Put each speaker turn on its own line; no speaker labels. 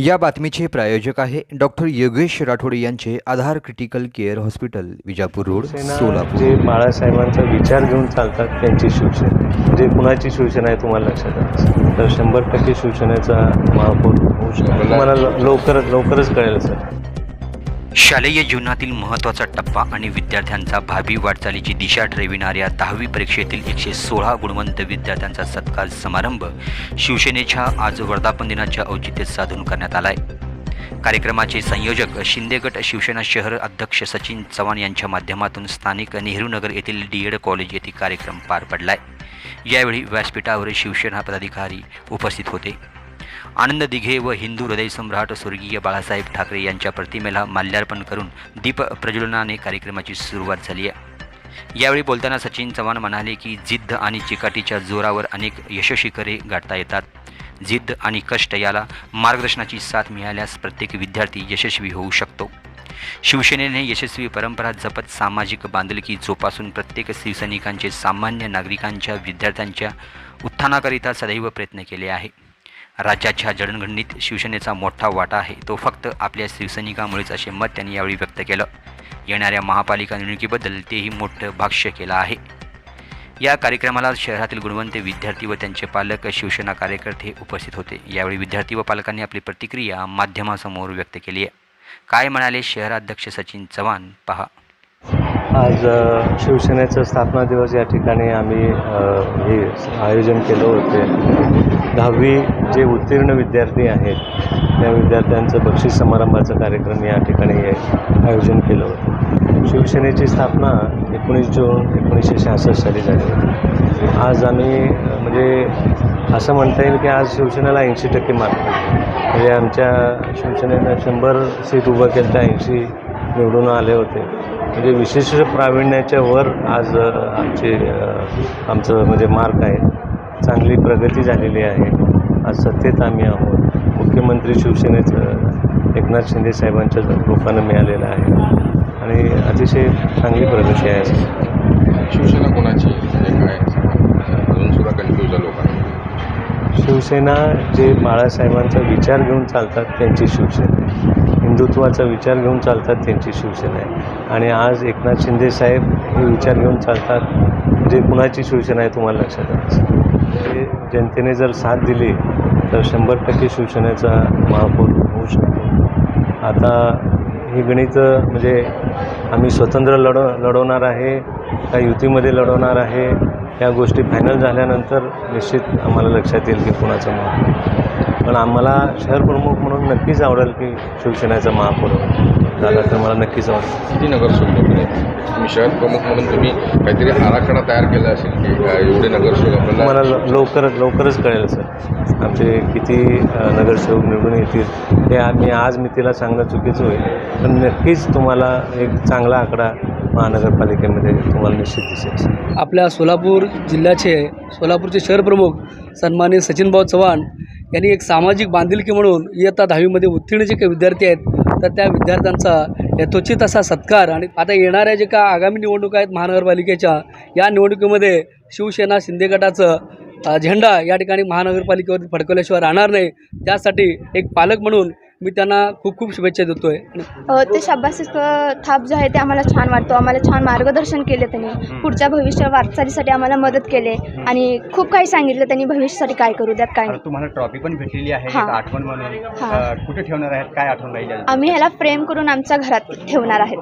या बातमीचे प्रायोजक आहे डॉक्टर योगेश राठोड यांचे Aadhar critical care hospital Vijapur road Solapur.
जे बाळासाहेबांचा विचार घेऊन चालतात त्यांची शिवसेना. म्हणजे कुणाची शिवसेना आहे तुम्हाला लक्षात आलं तर शंभर टक्के शिवसेनेचा महापौर होऊ शकतो. तुम्हाला लवकरच लवकरच कळेल सर.
शालेय जीवनातील महत्त्वाचा टप्पा आणि विद्यार्थ्यांचा भावी वाटचालीची दिशा ठरविणाऱ्या दहावी परीक्षेतील एकशे सोळा गुणवंत विद्यार्थ्यांचा सत्कार समारंभ शिवसेनेच्या आज वर्धापन दिनाच्या औचित्यात साधून करण्यात आलाय. कार्यक्रमाचे संयोजक शिंदेगट शिवसेना शहर अध्यक्ष सचिन चव्हाण यांच्या माध्यमातून स्थानिक नेहरूनगर येथील डी एड कॉलेज येथे कार्यक्रम पार पडलाय. यावेळी व्यासपीठावर शिवसेना पदाधिकारी उपस्थित होते. आनंद दिघे व हिंदू हृदय सम्राट स्वर्गीय बाळासाहेब ठाकरे यांच्या प्रतिमेला माल्यार्पण करून दीप प्रज्वलनाने कार्यक्रमाची सुरुवात झाली आहे. यावेळी बोलताना सचिन चव्हाण म्हणाले की जिद्द आणि चिकाटीच्या जोरावर अनेक यशस्वीकरे गाठता येतात. जिद्द आणि कष्ट याला मार्गदर्शनाची साथ मिळाल्यास प्रत्येक विद्यार्थी यशस्वी होऊ शकतो. शिवसेनेने यशस्वी परंपरा जपत सामाजिक बांधिलकी जोपासून प्रत्येक शिवसैनिकांचे सामान्य नागरिकांच्या विद्यार्थ्यांच्या उत्थानाकरिता सदैव प्रयत्न केले आहे. राज्याच्या जडणघडणीत शिवसेनेचा मोठा वाटा आहे. तो फक्त आपल्या शिवसैनिकामुळेच असे मत त्यांनी यावेळी व्यक्त केलं. येणाऱ्या महापालिका निवडणुकीबद्दल तेही मोठं भाष्य केलं आहे. या कार्यक्रमाला शहरातील गुणवंत विद्यार्थी व त्यांचे पालक शिवसेना कार्यकर्ते उपस्थित होते. यावेळी विद्यार्थी व पालकांनी आपली प्रतिक्रिया माध्यमासमोर व्यक्त केली आहे. काय म्हणाले शहराध्यक्ष सचिन चव्हाण? पहा.
आज शिवसेनेचा स्थापना दिवस या ठिकाणी आम्ही हे आयोजन केलं होते. दहावी जे उत्तीर्ण विद्यार्थी आहेत त्या विद्यार्थ्यांचं बक्षीस समारंभाचं कार्यक्रम या ठिकाणी आयोजन केलं होतं. शिवसेनेची स्थापना एकोणीस जून एकोणीसशे शहासष्ट साली झाली होती. आज आम्ही म्हणजे असं म्हणता येईल की आज शिवसेनेला ऐंशी टक्के मार्क म्हणजे आमच्या शिवसेनेनं शंभर सीट उभं केलं तर ऐंशी निवडून आले होते. म्हणजे विशेष प्रावीण्याच्या वर आज आमचे आमचं म्हणजे मार्क आहे. चांगली प्रगती झालेली आहे. आज सत्तेत आम्ही आहोत. मुख्यमंत्री शिवसेनेचं एकनाथ शिंदे साहेबांच्या रूपानं मिळालेलं आहे. आणि अतिशय चांगली प्रगती आहे.
शिवसेना कोणाची? आहे. काय
शिवसेना जे बाळासाहेबांचा विचार घेऊन चालतात त्यांची शिवसेना आहे. हिंदुत्वाचा विचार घेऊन चालतात त्यांची शिवसेना आहे. आणि आज एकनाथ शिंदे साहेब हे विचार घेऊन चालतात म्हणजे कुणाची शिवसेना आहे तुम्हाला लक्षात आलं जनतेने जर साथ दिली तर शंभर टक्के शिवसेनेचा महापौर होऊ शकतो. आता ही गणित म्हणजे आम्ही स्वतंत्र लढव लढवणार आहे का युतीमध्ये लढवणार आहे या गोष्टी फायनल झाल्यानंतर निश्चित आम्हाला लक्षात येईल की कुणाचं महापौर. पण आम्हाला शहर प्रमुख म्हणून नक्कीच आवडेल की शिवसेनेचा महापौर झाला तर मला नक्कीच आवडेल
किती नगरसेवक तुम्ही शहर प्रमुख म्हणून तुम्ही काहीतरी आराखडा तयार केला असेल की काय एवढे नगरसेवक
तुम्हाला
आपल्याला
ल- लवकरच लवकरच कळेल सर. आमचे किती अ, नगरसेवक निवडून येतील हे आम्ही आज मितीला सांगणं चुकीचं होईल. पण नक्कीच तुम्हाला एक चांगला आकडा महानगरपालिकेमध्ये तुम्हाला निश्चित दिसेल
आपल्या सोलापूर जिल्ह्याचे सोलापूरचे शहर प्रमुख सन्माननीय सचिनभाऊ चव्हाण यांनी एक सामाजिक बांधिलकी म्हणून इयत्ता दहावीमध्ये उत्तीर्ण जे काही विद्यार्थी आहेत तर त्या विद्यार्थ्यांचा यथोचित असा सत्कार आणि आता येणाऱ्या जे का आगामी निवडणुका आहेत महानगरपालिकेच्या या निवडणुकीमध्ये शिवसेना शिंदे गटाचं झेंडा या ठिकाणी महानगरपालिकेवरती फडकवल्याशिवाय राहणार नाही. त्यासाठी एक पालक म्हणून मी त्यांना खूप खूप शुभेच्छा देतो आहे आणि
अ, ते शाबासिक थाप जो आहे ते आम्हाला छान वाटतो. आम्हाला छान मार्गदर्शन केले त्यांनी. पुढच्या भविष्य वाटचालीसाठी आम्हाला मदत केले. आणि खूप काही सांगितलं त्यांनी भविष्यासाठी काय करू द्यात काय नाही.
तुम्हाला ट्रॉफी पण भेटलेली आहे. एक आठवण म्हणून. कुठे ठेवणार आहेत काय आठवण राहील?
आम्ही ह्याला फ्रेम करून आमच्या घरात ठेवणार आहेत.